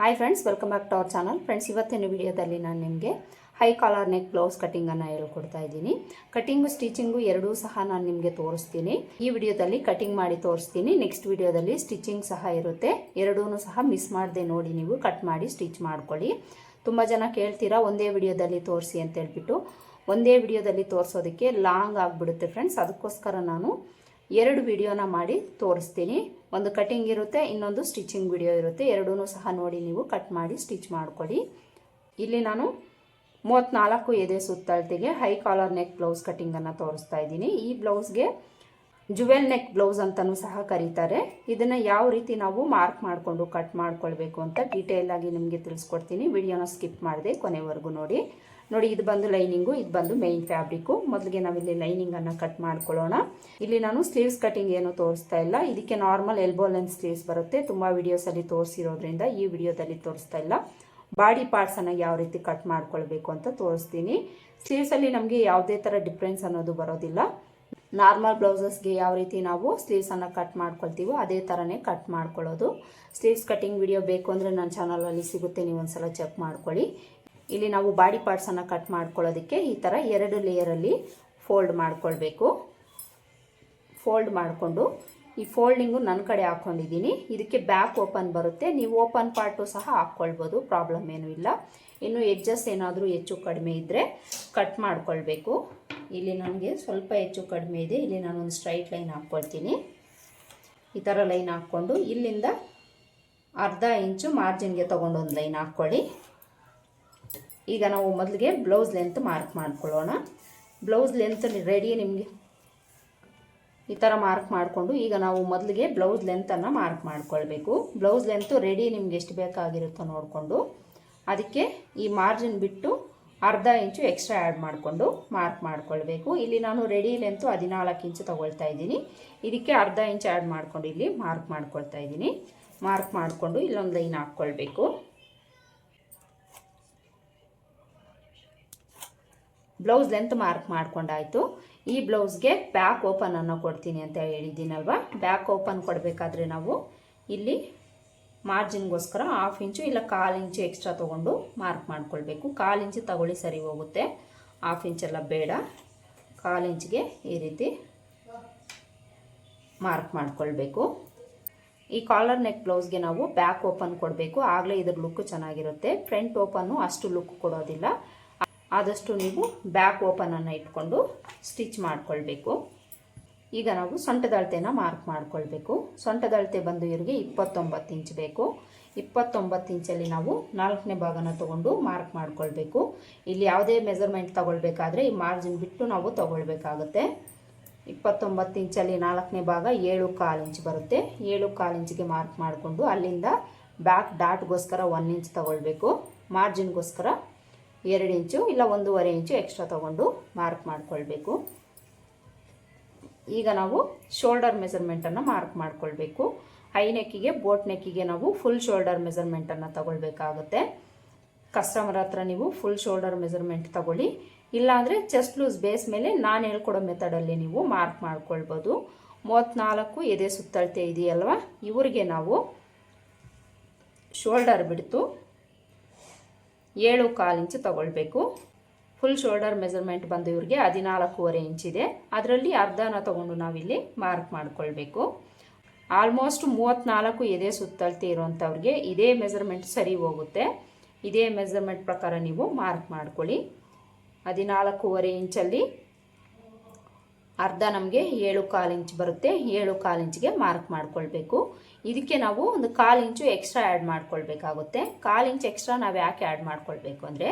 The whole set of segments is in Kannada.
Hi friends welcome back to our channel friends ಇವತ್ತಿನ ವಿಡಿಯೋದಲ್ಲಿ ನಾನು ನಿಮಗೆ ಹೈ ಕಾಲರ್ ನೆಕ್ ಬ್ಲೌಸ್ ಕಟಿಂಗನ್ನು ಹೇಳ್ಕೊಡ್ತಾ ಇದ್ದೀನಿ. ಕಟಿಂಗು ಸ್ಟಿಚಿಂಗು ಎರಡೂ ಸಹ ನಾನು ನಿಮಗೆ ತೋರಿಸ್ತೀನಿ. ಈ ವಿಡಿಯೋದಲ್ಲಿ ಕಟಿಂಗ್ ಮಾಡಿ ತೋರಿಸ್ತೀನಿ. ನೆಕ್ಸ್ಟ್ ವಿಡಿಯೋದಲ್ಲಿ ಸ್ಟಿಚಿಂಗ್ ಸಹ ಇರುತ್ತೆ. ಎರಡೂ ಸಹ ಮಿಸ್ ಮಾಡದೆ ನೋಡಿ ನೀವು ಕಟ್ ಮಾಡಿ ಸ್ಟಿಚ್ ಮಾಡ್ಕೊಳ್ಳಿ. ತುಂಬ ಜನ ಕೇಳ್ತೀರಾ, ಒಂದೇ ವಿಡಿಯೋದಲ್ಲಿ ತೋರಿಸಿ ಅಂತ ಹೇಳ್ಬಿಟ್ಟು. ಒಂದೇ ವಿಡಿಯೋದಲ್ಲಿ ತೋರಿಸೋದಕ್ಕೆ ಲಾಂಗ್ ಆಗಿಬಿಡುತ್ತೆ ಫ್ರೆಂಡ್ಸ್ ಅದಕ್ಕೋಸ್ಕರ ನಾನು ಎರಡು ವಿಡಿಯೋನ ಮಾಡಿ ತೋರಿಸ್ತೀನಿ. ಒಂದು ಕಟಿಂಗ್ ಇರುತ್ತೆ, ಇನ್ನೊಂದು ಸ್ಟಿಚಿಂಗ್ ವಿಡಿಯೋ ಇರುತ್ತೆ. ಎರಡೂ ಸಹ ನೋಡಿ ನೀವು ಕಟ್ ಮಾಡಿ ಸ್ಟಿಚ್ ಮಾಡ್ಕೊಳ್ಳಿ. ಇಲ್ಲಿ ನಾನು ಮೂವತ್ತ್ನಾಲ್ಕು ಎದೆ ಸುತ್ತಳತೆಗೆ ಹೈ ಕಾಲರ್ ನೆಕ್ ಬ್ಲೌಸ್ ಕಟಿಂಗನ್ನು ತೋರಿಸ್ತಾ ಇದ್ದೀನಿ. ಈ ಬ್ಲೌಸ್ಗೆ ಜುವೆಲ್ ನೆಕ್ ಬ್ಲೌಸ್ ಅಂತಲೂ ಸಹ ಕರೀತಾರೆ. ಇದನ್ನು ಯಾವ ರೀತಿ ನಾವು ಮಾರ್ಕ್ ಮಾಡಿಕೊಂಡು ಕಟ್ ಮಾಡ್ಕೊಳ್ಬೇಕು ಅಂತ ಡೀಟೇಲ್ ಆಗಿ ನಿಮಗೆ ತಿಳಿಸ್ಕೊಡ್ತೀನಿ. ವಿಡಿಯೋನ ಸ್ಕಿಪ್ ಮಾಡಿದೆ ಕೊನೆವರೆಗೂ ನೋಡಿ. ನೋಡಿ, ಇದು ಬಂದು ಲೈನಿಂಗು, ಇದು ಬಂದು ಮೇನ್ ಫ್ಯಾಬ್ರಿಕ್ಕು ಮೊದಲಿಗೆ ನಾವಿಲ್ಲಿ ಲೈನಿಂಗನ್ನು ಕಟ್ ಮಾಡ್ಕೊಳ್ಳೋಣ. ಇಲ್ಲಿ ನಾನು ಸ್ಲೀವ್ಸ್ ಕಟಿಂಗ್ ಏನು ತೋರಿಸ್ತಾ ಇಲ್ಲ. ಇದಕ್ಕೆ ನಾರ್ಮಲ್ ಎಲ್ಬೋ ಲೆಂತ್ ಸ್ಲೀವ್ಸ್ ಬರುತ್ತೆ. ತುಂಬ ವಿಡಿಯೋಸಲ್ಲಿ ತೋರಿಸಿರೋದ್ರಿಂದ ಈ ವಿಡಿಯೋದಲ್ಲಿ ತೋರಿಸ್ತಾ ಇಲ್ಲ. ಬಾಡಿ ಪಾರ್ಟ್ಸನ್ನು ಯಾವ ರೀತಿ ಕಟ್ ಮಾಡ್ಕೊಳ್ಬೇಕು ಅಂತ ತೋರಿಸ್ತೀನಿ. ಸ್ಲೀವ್ಸಲ್ಲಿ ನಮಗೆ ಯಾವುದೇ ಥರ ಡಿಫ್ರೆನ್ಸ್ ಅನ್ನೋದು ಬರೋದಿಲ್ಲ. ನಾರ್ಮಲ್ ಬ್ಲೌಸಸ್ಗೆ ಯಾವ ರೀತಿ ನಾವು ಸ್ಲೀವ್ಸನ್ನು ಕಟ್ ಮಾಡ್ಕೊಳ್ತೀವೋ ಅದೇ ಥರನೇ ಕಟ್ ಮಾಡ್ಕೊಳ್ಳೋದು. ಸ್ಲೀವ್ಸ್ ಕಟಿಂಗ್ ವಿಡಿಯೋ ಬೇಕು ಅಂದರೆ ನನ್ನ ಚಾನಲಲ್ಲಿ ಸಿಗುತ್ತೆ. ನೀವು ಒಂದ್ಸಲ ಚೆಕ್ ಮಾಡ್ಕೊಳ್ಳಿ. ಇಲ್ಲಿ ನಾವು ಬಾಡಿ ಪಾರ್ಟ್ಸನ್ನು ಕಟ್ ಮಾಡ್ಕೊಳ್ಳೋದಕ್ಕೆ ಈ ಥರ ಎರಡು ಲೇಯರಲ್ಲಿ ಫೋಲ್ಡ್ ಮಾಡ್ಕೊಳ್ಬೇಕು. ಫೋಲ್ಡ್ ಮಾಡಿಕೊಂಡು ಈ ಫೋಲ್ಡಿಂಗು ನನ್ನ ಕಡೆ ಹಾಕ್ಕೊಂಡಿದ್ದೀನಿ ಇದಕ್ಕೆ ಬ್ಯಾಕ್ ಓಪನ್ ಬರುತ್ತೆ. ನೀವು ಓಪನ್ ಪಾರ್ಟು ಸಹ ಹಾಕ್ಕೊಳ್ಬೋದು. ಪ್ರಾಬ್ಲಮ್ ಏನೂ ಇಲ್ಲ. ಇನ್ನು ಎಡ್ಜಸ್ ಏನಾದರೂ ಹೆಚ್ಚು ಕಡಿಮೆ ಇದ್ದರೆ ಕಟ್ ಮಾಡ್ಕೊಳ್ಬೇಕು. ಇಲ್ಲಿ ನನಗೆ ಸ್ವಲ್ಪ ಹೆಚ್ಚು ಕಡಿಮೆ ಇದೆ. ಇಲ್ಲಿ ನಾನೊಂದು ಸ್ಟ್ರೈಟ್ ಲೈನ್ ಹಾಕ್ಕೊಳ್ತೀನಿ. ಈ ಥರ ಲೈನ್ ಹಾಕ್ಕೊಂಡು ಇಲ್ಲಿಂದ ಅರ್ಧ ಇಂಚು ಮಾರ್ಜಿನ್ಗೆ ತೊಗೊಂಡು ಒಂದು ಲೈನ್ ಹಾಕ್ಕೊಳ್ಳಿ. ಈಗ ನಾವು ಮೊದಲಿಗೆ ಬ್ಲೌಸ್ ಲೆಂತ್ ಮಾರ್ಕ್ ಮಾಡ್ಕೊಳ್ಳೋಣ. ಬ್ಲೌಸ್ ಲೆಂತ್ ರೆಡಿ ನಿಮಗೆ? ಈ ಥರ ಮಾರ್ಕ್ ಮಾಡಿಕೊಂಡು ಈಗ ನಾವು ಮೊದಲಿಗೆ ಬ್ಲೌಸ್ ಲೆಂತನ್ನು ಮಾರ್ಕ್ ಮಾಡ್ಕೊಳ್ಬೇಕು. ಬ್ಲೌಸ್ ಲೆಂತು ರೆಡಿ ನಿಮ್ಗೆ ಎಷ್ಟು ಬೇಕಾಗಿರುತ್ತೋ ನೋಡಿಕೊಂಡು ಅದಕ್ಕೆ ಈ ಮಾರ್ಜಿನ್ ಬಿಟ್ಟು ಅರ್ಧ ಇಂಚು ಎಕ್ಸ್ಟ್ರಾ ಆ್ಯಡ್ ಮಾಡಿಕೊಂಡು ಮಾರ್ಕ್ ಮಾಡ್ಕೊಳ್ಬೇಕು. ಇಲ್ಲಿ ನಾನು ರೆಡಿ ಲೆಂತು ಹದಿನಾಲ್ಕು ಇಂಚು ತೊಗೊಳ್ತಾ ಇದ್ದೀನಿ. ಇದಕ್ಕೆ ಅರ್ಧ ಇಂಚು ಆ್ಯಡ್ ಮಾಡಿಕೊಂಡು ಇಲ್ಲಿ ಮಾರ್ಕ್ ಮಾಡ್ಕೊಳ್ತಾ ಇದ್ದೀನಿ. ಮಾರ್ಕ್ ಮಾಡಿಕೊಂಡು ಇಲ್ಲೊಂದು ಲೈನ್ ಹಾಕ್ಕೊಳ್ಬೇಕು. ಬ್ಲೌಸ್ ಲೆಂತ್ ಮಾರ್ಕ್ ಮಾಡ್ಕೊಂಡಾಯಿತು. ಈ ಬ್ಲೌಸ್ಗೆ ಬ್ಯಾಕ್ ಓಪನನ್ನು ಕೊಡ್ತೀನಿ ಅಂತ ಹೇಳಿದ್ದೀನಲ್ವ? ಬ್ಯಾಕ್ ಓಪನ್ ಕೊಡಬೇಕಾದ್ರೆ ನಾವು ಇಲ್ಲಿ ಮಾರ್ಜಿನ್ಗೋಸ್ಕರ ಹಾಫ್ ಇಂಚು ಇಲ್ಲ ಕಾಲು ಇಂಚು ಎಕ್ಸ್ಟ್ರಾ ತೊಗೊಂಡು ಮಾರ್ಕ್ ಮಾಡ್ಕೊಳ್ಬೇಕು. ಕಾಲು ಇಂಚು ತಗೊಳ್ಳಿ ಸರಿ ಹೋಗುತ್ತೆ. ಹಾಫ್ ಇಂಚೆಲ್ಲ ಬೇಡ. ಕಾಲು ಇಂಚಿಗೆ ಈ ರೀತಿ ಮಾರ್ಕ್ ಮಾಡ್ಕೊಳ್ಬೇಕು. ಈ ಕಾಲರ್ ನೆಕ್ ಬ್ಲೌಸ್ಗೆ ನಾವು ಬ್ಯಾಕ್ ಓಪನ್ ಕೊಡಬೇಕು. ಆಗಲೇ ಇದ್ರ ಲುಕ್ ಚೆನ್ನಾಗಿರುತ್ತೆ. ಫ್ರಂಟ್ ಓಪನ್ನು ಅಷ್ಟು ಲುಕ್ ಕೊಡೋದಿಲ್ಲ. ಆದಷ್ಟು ನೀವು ಬ್ಯಾಕ್ ಓಪನನ್ನು ಇಟ್ಕೊಂಡು ಸ್ಟಿಚ್ ಮಾಡಿಕೊಳ್ಬೇಕು. ಈಗ ನಾವು ಸೊಂಟದಳತೆನ ಮಾರ್ಕ್ ಮಾಡ್ಕೊಳ್ಬೇಕು. ಸೊಂಟದಳತೆ ಬಂದು ಇವರಿಗೆ ಇಪ್ಪತ್ತೊಂಬತ್ತು ಇಂಚ್ ಬೇಕು. ಇಪ್ಪತ್ತೊಂಬತ್ತು ಇಂಚಲ್ಲಿ ನಾವು ನಾಲ್ಕನೇ ಭಾಗನ ತೊಗೊಂಡು ಮಾರ್ಕ್ ಮಾಡಿಕೊಳ್ಬೇಕು. ಇಲ್ಲಿ ಯಾವುದೇ ಮೆಜರ್ಮೆಂಟ್ ತಗೊಳ್ಬೇಕಾದ್ರೆ ಈ ಮಾರ್ಜಿನ್ ಬಿಟ್ಟು ನಾವು ತಗೊಳ್ಬೇಕಾಗುತ್ತೆ. ಇಪ್ಪತ್ತೊಂಬತ್ತು ಇಂಚಲ್ಲಿ ನಾಲ್ಕನೇ ಭಾಗ ಏಳು ಕಾಲು ಇಂಚ್ ಬರುತ್ತೆ. ಏಳು ಕಾಲು ಇಂಚಿಗೆ ಮಾರ್ಕ್ ಮಾಡಿಕೊಂಡು ಅಲ್ಲಿಂದ ಬ್ಯಾಕ್ ಡಾಟ್ಗೋಸ್ಕರ ಒನ್ ಇಂಚ್ ತಗೊಳ್ಬೇಕು. ಮಾರ್ಜಿನ್ಗೋಸ್ಕರ ಎರಡು ಇಂಚು ಇಲ್ಲ ಒಂದೂವರೆ ಇಂಚು ಎಕ್ಸ್ಟ್ರಾ ತೊಗೊಂಡು ಮಾರ್ಕ್ ಮಾಡಿಕೊಳ್ಬೇಕು. ಈಗ ನಾವು ಶೋಲ್ಡರ್ ಮೆಸರ್ಮೆಂಟನ್ನು ಮಾರ್ಕ್ ಮಾಡಿಕೊಳ್ಬೇಕು. ಹೈ ನೆಕ್ಕಿಗೆ ಬೋಟ್ ನೆಕ್ಕಿಗೆ ನಾವು ಫುಲ್ ಶೋಲ್ಡರ್ ಮೆಸರ್ಮೆಂಟನ್ನು ತಗೊಳ್ಬೇಕಾಗುತ್ತೆ. ಕಸ್ಟಮರ್ ಹತ್ರ ನೀವು ಫುಲ್ ಶೋಲ್ಡರ್ ಮೆಸರ್ಮೆಂಟ್ ತಗೊಳ್ಳಿ. ಇಲ್ಲಾಂದರೆ ಚೆಸ್ಟ್ ಲೂಸ್ ಬೇಸ್ ಮೇಲೆ ನಾನು ಹೇಳ್ಕೊಡೋ ಮೆಥಡಲ್ಲಿ ನೀವು ಮಾರ್ಕ್ ಮಾಡ್ಕೊಳ್ಬೋದು. ಮೂವತ್ತ್ನಾಲ್ಕು ಎದೆ ಸುತ್ತಳತೆ ಇದೆಯಲ್ವ? ಇವರಿಗೆ ನಾವು ಶೋಲ್ಡರ್ ಬಿಡ್ತು. ಏಳು ಕಾಲು ಇಂಚು ತಗೊಳ್ಬೇಕು. ಫುಲ್ ಶೋಲ್ಡರ್ ಮೆಜರ್ಮೆಂಟ್ ಬಂದು ಇವ್ರಿಗೆ ಹದಿನಾಲ್ಕೂವರೆ ಇಂಚಿದೆ ಅದರಲ್ಲಿ ಅರ್ಧನ ತೊಗೊಂಡು ನಾವಿಲ್ಲಿ ಮಾರ್ಕ್ ಮಾಡಿಕೊಳ್ಬೇಕು. ಆಲ್ಮೋಸ್ಟ್ ಮೂವತ್ತ್ನಾಲ್ಕು ಎದೆ ಸುತ್ತಳತೆ ಇರುವಂಥವ್ರಿಗೆ ಇದೇ ಮೆಜರ್ಮೆಂಟ್ ಸರಿ ಹೋಗುತ್ತೆ. ಇದೇ ಮೆಜರ್ಮೆಂಟ್ ಪ್ರಕಾರ ನೀವು ಮಾರ್ಕ್ ಮಾಡ್ಕೊಳ್ಳಿ. ಹದಿನಾಲ್ಕೂವರೆ ಇಂಚಲ್ಲಿ ಅರ್ಧ ನಮಗೆ ಏಳು ಕಾಲು ಇಂಚ್ ಬರುತ್ತೆ. ಏಳು ಕಾಲು ಇಂಚ್ಗೆ ಮಾರ್ಕ್ ಮಾಡ್ಕೊಳ್ಬೇಕು. ಇದಕ್ಕೆ ನಾವು ಒಂದು ಕಾಲು ಇಂಚು ಎಕ್ಸ್ಟ್ರಾ ಆ್ಯಡ್ ಮಾಡ್ಕೊಳ್ಬೇಕಾಗುತ್ತೆ. ಕಾಲು ಇಂಚು ಎಕ್ಸ್ಟ್ರಾ ನಾವು ಯಾಕೆ ಆ್ಯಡ್ ಮಾಡ್ಕೊಳ್ಬೇಕು ಅಂದರೆ,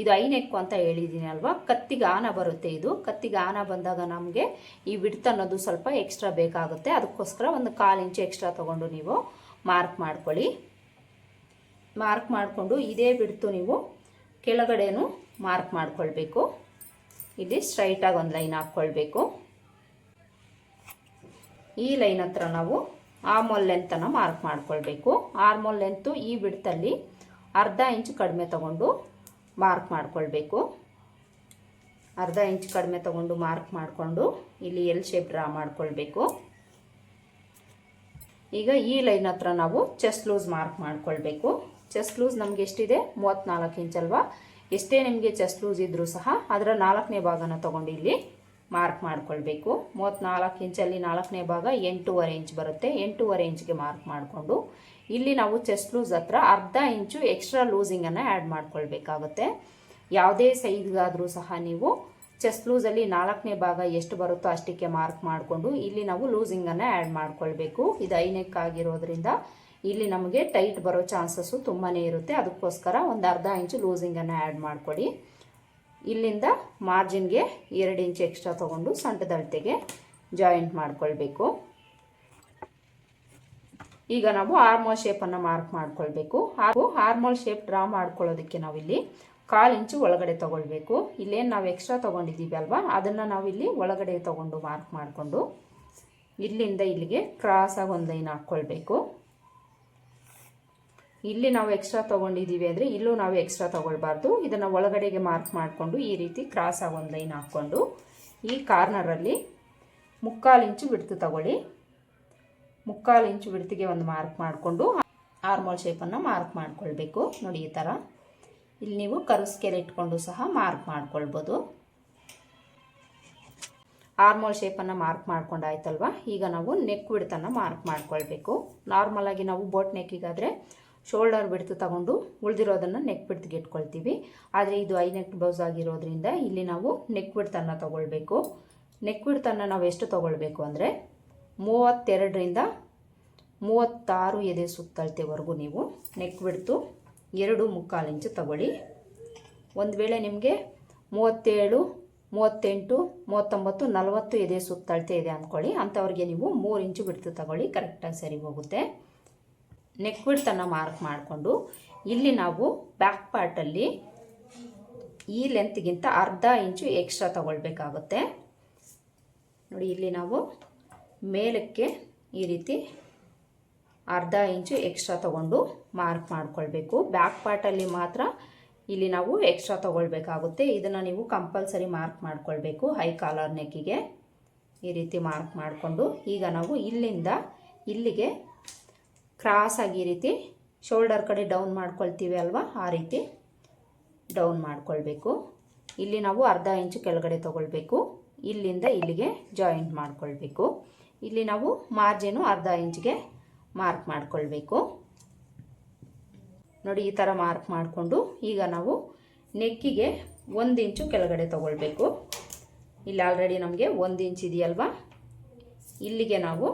ಇದು ಐನೆಕ್ಕು ಅಂತ ಹೇಳಿದ್ದೀನಿ ಅಲ್ವಾ? ಕತ್ತಿಗೆ ಆನ ಬರುತ್ತೆ ಇದು. ಕತ್ತಿಗೆ ಆನ ಬಂದಾಗ ನಮಗೆ ಈ ಬಿಡ್ತ ಅನ್ನೋದು ಸ್ವಲ್ಪ ಎಕ್ಸ್ಟ್ರಾ ಬೇಕಾಗುತ್ತೆ. ಅದಕ್ಕೋಸ್ಕರ ಒಂದು ಕಾಲು ಇಂಚು ಎಕ್ಸ್ಟ್ರಾ ತೊಗೊಂಡು ನೀವು ಮಾರ್ಕ್ ಮಾಡ್ಕೊಳ್ಳಿ. ಮಾರ್ಕ್ ಮಾಡಿಕೊಂಡು ಇದೇ ಬಿಡ್ತು ನೀವು ಕೆಳಗಡೆನೂ ಮಾರ್ಕ್ ಮಾಡ್ಕೊಳ್ಬೇಕು. ಇಲ್ಲಿ ಸ್ಟ್ರೈಟಾಗಿ ಒಂದು ಲೈನ್ ಹಾಕ್ಕೊಳ್ಬೇಕು. ಈ ಲೈನ್ ಹತ್ರ ನಾವು ಆರ್ಮೋಲ್ ಲೆಂತನ್ನು ಮಾರ್ಕ್ ಮಾಡ್ಕೊಳ್ಬೇಕು. ಆರ್ಮೋಲ್ ಲೆಂತು ಈ ಬಿಡ್ತಲ್ಲಿ ಅರ್ಧ ಇಂಚು ಕಡಿಮೆ ತಗೊಂಡು ಮಾರ್ಕ್ ಮಾಡ್ಕೊಳ್ಬೇಕು. ಅರ್ಧ ಇಂಚ್ ಕಡಿಮೆ ತಗೊಂಡು ಮಾರ್ಕ್ ಮಾಡಿಕೊಂಡು ಇಲ್ಲಿ ಎಲ್ ಶೇಪ್ ಡ್ರಾ ಮಾಡ್ಕೊಳ್ಬೇಕು. ಈಗ ಈ ಲೈನ್ ಹತ್ರ ನಾವು ಚೆಸ್ಟ್ ಲೂಸ್ ಮಾರ್ಕ್ ಮಾಡ್ಕೊಳ್ಬೇಕು. ಚೆಸ್ಟ್ ಲೂಸ್ ನಮಗೆ ಎಷ್ಟಿದೆ? ಮೂವತ್ತ್ನಾಲ್ಕು ಇಂಚ್ ಅಲ್ವಾ? ಎಷ್ಟೇ ನಿಮಗೆ ಚೆಸ್ಟ್ ಲೂಸ್ ಇದ್ದರೂ ಸಹ ಅದರ ನಾಲ್ಕನೇ ಭಾಗನ ತಗೊಂಡು ಇಲ್ಲಿ ಮಾರ್ಕ್ ಮಾಡ್ಕೊಳ್ಬೇಕು. ಮೂವತ್ತ್ನಾಲ್ಕು ಇಂಚಲ್ಲಿ ನಾಲ್ಕನೇ ಭಾಗ ಎಂಟೂವರೆ ಇಂಚ್ ಬರುತ್ತೆ. ಎಂಟೂವರೆ ಇಂಚ್ಗೆ ಮಾರ್ಕ್ ಮಾಡಿಕೊಂಡು ಇಲ್ಲಿ ನಾವು ಚೆಸ್ಟ್ ಲೂಸ್ ಹತ್ರ ಅರ್ಧ ಇಂಚು ಎಕ್ಸ್ಟ್ರಾ ಲೂಸಿಂಗನ್ನು ಆ್ಯಡ್ ಮಾಡ್ಕೊಳ್ಬೇಕಾಗುತ್ತೆ. ಯಾವುದೇ ಸೈಜ್ಗಾದರೂ ಸಹ ನೀವು ಚೆಸ್ಟ್ ಲೂಸಲ್ಲಿ ನಾಲ್ಕನೇ ಭಾಗ ಎಷ್ಟು ಬರುತ್ತೋ ಅಷ್ಟಕ್ಕೆ ಮಾರ್ಕ್ ಮಾಡಿಕೊಂಡು ಇಲ್ಲಿ ನಾವು ಲೂಸಿಂಗನ್ನು ಆ್ಯಡ್ ಮಾಡ್ಕೊಳ್ಬೇಕು. ಇದು ಐನೆಕ್ ಆಗಿರೋದ್ರಿಂದ ಇಲ್ಲಿ ನಮಗೆ ಟೈಟ್ ಬರೋ ಚಾನ್ಸಸ್ಸು ತುಂಬಾ ಇರುತ್ತೆ. ಅದಕ್ಕೋಸ್ಕರ ಒಂದು ಅರ್ಧ ಇಂಚು ಲೂಸಿಂಗನ್ನು ಆ್ಯಡ್ ಮಾಡಿಕೊಡಿ. ಇಲ್ಲಿಂದ ಮಾರ್ಜಿನ್ಗೆ ಎರಡು ಇಂಚು ಎಕ್ಸ್ಟ್ರಾ ತೊಗೊಂಡು ಸಂಟದಳ್ತಿಗೆ ಜಾಯಿಂಟ್ ಮಾಡಿಕೊಳ್ಬೇಕು. ಈಗ ನಾವು ಆರ್ಮೋಲ್ ಶೇಪನ್ನು ಮಾರ್ಕ್ ಮಾಡಿಕೊಳ್ಬೇಕು. ಹಾಗೂ ಆರ್ಮೋಲ್ ಶೇಪ್ ಡ್ರಾ ಮಾಡ್ಕೊಳ್ಳೋದಕ್ಕೆ ನಾವಿಲ್ಲಿ ಕಾಲು ಇಂಚು ಒಳಗಡೆ ತೊಗೊಳ್ಬೇಕು. ಇಲ್ಲೇನು ನಾವು ಎಕ್ಸ್ಟ್ರಾ ತೊಗೊಂಡಿದ್ದೀವಿ ಅಲ್ವಾ? ಅದನ್ನು ನಾವಿಲ್ಲಿ ಒಳಗಡೆ ತೊಗೊಂಡು ಮಾರ್ಕ್ ಮಾಡಿಕೊಂಡು ಇಲ್ಲಿಂದ ಇಲ್ಲಿಗೆ ಕ್ರಾಸಾಗಿ ಒಂದು ಲೈನ್ ಹಾಕ್ಕೊಳ್ಬೇಕು. ಇಲ್ಲಿ ನಾವು ಎಕ್ಸ್ಟ್ರಾ ತೊಗೊಂಡಿದ್ದೀವಿ ಅಂದರೆ ಇಲ್ಲೂ ನಾವು ಎಕ್ಸ್ಟ್ರಾ ತೊಗೊಳ್ಬಾರ್ದು. ಇದನ್ನು ಒಳಗಡೆಗೆ ಮಾರ್ಕ್ ಮಾಡಿಕೊಂಡು ಈ ರೀತಿ ಕ್ರಾಸ್ ಆಗೋ ಒಂದು ಲೈನ್ ಹಾಕ್ಕೊಂಡು ಈ ಕಾರ್ನರಲ್ಲಿ ಮುಕ್ಕಾಲು ಇಂಚು ಬಿಡ್ತು ತಗೊಳ್ಳಿ. ಮುಕ್ಕಾಲು ಇಂಚು ಬಿಡ್ತಿಗೆ ಒಂದು ಮಾರ್ಕ್ ಮಾಡಿಕೊಂಡು ಆರ್ಮೋಲ್ ಶೇಪನ್ನು ಮಾರ್ಕ್ ಮಾಡಿಕೊಳ್ಬೇಕು. ನೋಡಿ ಈ ಥರ ಇಲ್ಲಿ ನೀವು ಕರು ಸ್ಕೇಲ್ ಇಟ್ಕೊಂಡು ಸಹ ಮಾರ್ಕ್ ಮಾಡ್ಕೊಳ್ಬೋದು. ಆರ್ಮೋಲ್ ಶೇಪನ್ನು ಮಾರ್ಕ್ ಮಾಡ್ಕೊಂಡಾಯ್ತಲ್ವ ಈಗ ನಾವು ನೆಕ್ ಬಿಡ್ತನ್ನು ಮಾರ್ಕ್ ಮಾಡ್ಕೊಳ್ಬೇಕು. ನಾರ್ಮಲಾಗಿ ನಾವು ಬೋಟ್ ನೆಕ್ಕಿಗಾದರೆ ಶೋಲ್ಡರ್ ಬಿಡ್ತು ತಗೊಂಡು ಉಳಿದಿರೋದನ್ನು ನೆಕ್ ಬಿಡ್ತಿಗೆ ಇಟ್ಕೊಳ್ತೀವಿ. ಆದರೆ ಇದು ಐ ನೆಕ್ ಬ್ಲೌಸ್ ಆಗಿರೋದ್ರಿಂದ ಇಲ್ಲಿ ನಾವು ನೆಕ್ ಬಿಡ್ತನ್ನು ತೊಗೊಳ್ಬೇಕು. ನೆಕ್ ಬಿಡ್ತನ್ನು ನಾವು ಎಷ್ಟು ತೊಗೊಳ್ಬೇಕು ಅಂದರೆ ಮೂವತ್ತೆರಡರಿಂದ ಮೂವತ್ತಾರು ಎದೆ ಸುತ್ತಳತೆವರೆಗೂ ನೀವು ನೆಕ್ ಬಿಡ್ತು ಎರಡು ಮುಕ್ಕಾಲು ಇಂಚು ತಗೊಳ್ಳಿ. ಒಂದು ವೇಳೆ ನಿಮಗೆ ಮೂವತ್ತೇಳು, ಮೂವತ್ತೆಂಟು, ಮೂವತ್ತೊಂಬತ್ತು, ನಲವತ್ತು ಎದೆ ಸುತ್ತಳತೆ ಇದೆ ಅಂದ್ಕೊಳ್ಳಿ ಅಂಥವ್ರಿಗೆ ನೀವು ಮೂರು ಇಂಚು ಬಿಡ್ತು ತಗೊಳ್ಳಿ. ಕರೆಕ್ಟಾಗಿ ಸರಿ ಹೋಗುತ್ತೆ. ನೆಕ್ ಬಿಡ್ತನ್ನು ಮಾರ್ಕ್ ಮಾಡಿಕೊಂಡು ಇಲ್ಲಿ ನಾವು ಬ್ಯಾಕ್ ಪಾರ್ಟಲ್ಲಿ ಈ ಲೆಂತ್ಗಿಂತ ಅರ್ಧ ಇಂಚು ಎಕ್ಸ್ಟ್ರಾ ತಗೊಳ್ಬೇಕಾಗುತ್ತೆ. ನೋಡಿ ಇಲ್ಲಿ ನಾವು ಮೇಲಕ್ಕೆ ಈ ರೀತಿ ಅರ್ಧ ಇಂಚು ಎಕ್ಸ್ಟ್ರಾ ತಗೊಂಡು ಮಾರ್ಕ್ ಮಾಡಿಕೊಳ್ಬೇಕು. ಬ್ಯಾಕ್ ಪಾರ್ಟಲ್ಲಿ ಮಾತ್ರ ಇಲ್ಲಿ ನಾವು ಎಕ್ಸ್ಟ್ರಾ ತಗೊಳ್ಬೇಕಾಗುತ್ತೆ. ಇದನ್ನು ನೀವು ಕಂಪಲ್ಸರಿ ಮಾರ್ಕ್ ಮಾಡಿಕೊಳ್ಬೇಕು. ಹೈ ಕಾಲರ್ ನೆಕ್ಕಿಗೆ ಈ ರೀತಿ ಮಾರ್ಕ್ ಮಾಡಿಕೊಂಡು ಈಗ ನಾವು ಇಲ್ಲಿಂದ ಇಲ್ಲಿಗೆ ಕ್ರಾಸಾಗಿ ಈ ರೀತಿ ಶೋಲ್ಡರ್ ಕಡೆ ಡೌನ್ ಮಾಡ್ಕೊಳ್ತೀವಿ ಅಲ್ವಾ? ಆ ರೀತಿ ಡೌನ್ ಮಾಡ್ಕೊಳ್ಬೇಕು. ಇಲ್ಲಿ ನಾವು ಅರ್ಧ ಇಂಚು ಕೆಳಗಡೆ ತೊಗೊಳ್ಬೇಕು. ಇಲ್ಲಿಂದ ಇಲ್ಲಿಗೆ ಜಾಯಿಂಟ್ ಮಾಡ್ಕೊಳ್ಬೇಕು. ಇಲ್ಲಿ ನಾವು ಮಾರ್ಜಿನು ಅರ್ಧ ಇಂಚ್ಗೆ ಮಾರ್ಕ್ ಮಾಡ್ಕೊಳ್ಬೇಕು. ನೋಡಿ, ಈ ಥರ ಮಾರ್ಕ್ ಮಾಡಿಕೊಂಡು ಈಗ ನಾವು ನೆಕ್ಕಿಗೆ ಒಂದು ಇಂಚು ಕೆಳಗಡೆ ತೊಗೊಳ್ಬೇಕು. ಇಲ್ಲಿ ಆಲ್ರೆಡಿ ನಮಗೆ ಒಂದು ಇಂಚ್ ಇದೆಯಲ್ವಾ? ಇಲ್ಲಿಗೆ ನಾವು